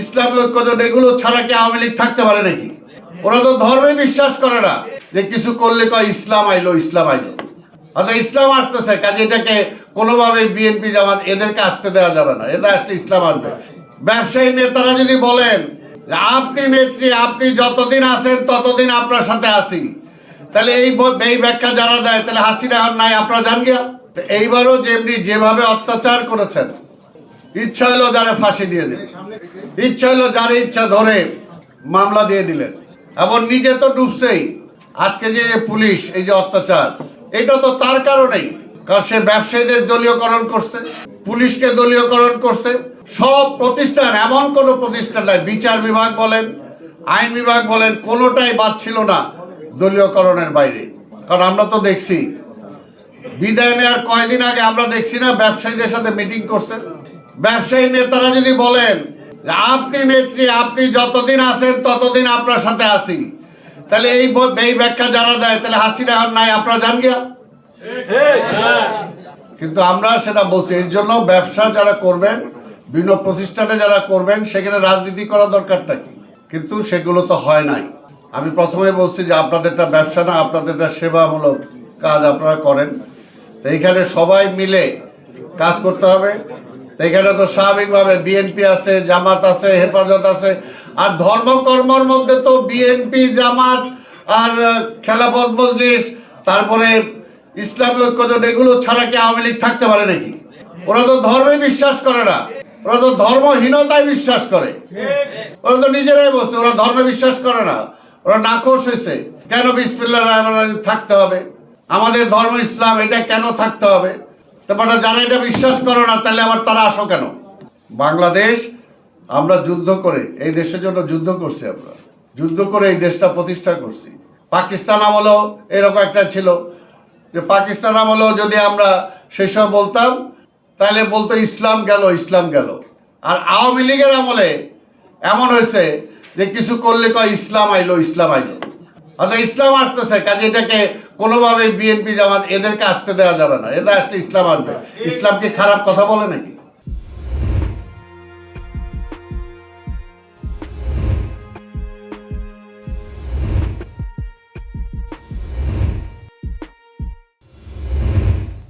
ইসলামী ঐক্যজোট এগুলো ছাড়া কি আওয়ামী লীগ থাকতে পারে নাকি? ওরা তো ধর্মে বিশ্বাস করে না যে কিছু করলে কয় ইসলাম আইলো ইসলাম আইলো। অর্থাৎ ইসলাম আসতেছে, কাজে এটাকে কোনোভাবে বিএনপি জামাত এদেরকে আসতে দেওয়া যাবে না, এদের আসলে ইসলাম আসবে ব্যবসায়ী নেতারা যদি বলেন আপনি নেত্রী, আপনি যতদিন আছেন ততদিন আপনার সাথে আসি তাহলে এই এই ব্যাখ্যা যারা দেয়, তাহলে হাসিনা নাই, আপনারা জান গিয়া এইবারও যেমনি যেভাবে অত্যাচার করেছেন ইচ্ছা হলো যারা ফাঁসি দিয়ে দিলেন। ইচ্ছা হলো যার ইচ্ছা ধরে মামলা দিয়ে দিলেন। এবং নিজে তো ডুবছেই। আজকে যে পুলিশ, এই যে অত্যাচার, এটা তো তার কারণেই। কারণ সে ব্যবসায়ীদের দলীয়করণ করছে, পুলিশকে দলীয়করণ করছে। সব প্রতিষ্ঠান, এমন কোন প্রতিষ্ঠান নাই। বিচার বিভাগ বলেন, আইন বিভাগ বলেন, কোনোটাই বাদ ছিল না দলীয়করণের বাইরে। কারণ আমরা তো দেখছি, বিদায় নেওয়ার কয়দিন আগে আমরা দেখছি না, ব্যবসায়ীদের সাথে মিটিং করছেন ব্যবসায়ী নেতারা যদি বলেন আপনি নেত্রী, আপনি যতদিন আছেন ততদিন আপনার সাথে আসি তাহলে এই এই ব্যাখ্যা যারা দেয়, তাহলে হাসিনা আর নাই, আপনারা জান গিয়া। কিন্তু আমরা সেটা বলছি, এর জন্য ব্যবসা যারা করবেন, বিভিন্ন প্রতিষ্ঠানে যারা করবেন, সেখানে রাজনীতি করা দরকারটা কি? কিন্তু সেগুলো তো হয় নাই। আমি প্রথমে বলছি যে আপনাদেরটা ব্যবসা না, আপনাদেরটা সেবামূলক কাজ আপনারা করেন। এইখানে সবাই মিলে কাজ করতে হবে। এখানে তো স্বাভাবিকভাবে বিএনপি আছে, জামাত আছে, হেফাজত আছে। আর ধর্মকর্মর মধ্যে তো বিএনপি জামাত আর খেলাফত মজলিস, তারপরে ইসলামী ঐক্যজোট, এগুলো ছাড়া কি আওয়ামী লীগ থাকতে পারে নাকি? ওরা তো ধর্মে বিশ্বাস করে না। ওরা তো ধর্মহীনতায় বিশ্বাস করে। ওরা তো নিজেরাই বলছে, ওরা ধর্মে বিশ্বাস করে না। ওরা নাকশ হয়েছে। কেন রহিম থাকতে হবে? আমাদের ধর্ম ইসলাম, এটা কেন থাকতে হবে? তারপরে যারা এটা বিশ্বাস করো না, তাহলে আবার তারা আসো কেন? বাংলাদেশ, আমরা যুদ্ধ করে, এই দেশের জন্য যুদ্ধ করছি আমরা। যুদ্ধ করে এই দেশটা প্রতিষ্ঠা করছি। পাকিস্তান আমলেও এরকম একটা ছিল যে পাকিস্তান আমলেও যদি আমরা সেসব বলতাম, তাহলে বলতো ইসলাম গেল ইসলাম গেল। আর আওয়ামী লীগের আমলে এমন হয়েছে যে কিছু করলে কয়, ইসলাম আইলো ইসলাম আইলো। অর্থাৎ ইসলাম আসতেছে, কাজে এটাকে কোনোভাবে বিএনপি জামাত এদেরকে আসতে দেওয়া যাবে না। এদের আসলে ইসলাম আসবে ইসলাম কি খারাপ কথা বলে নাকি?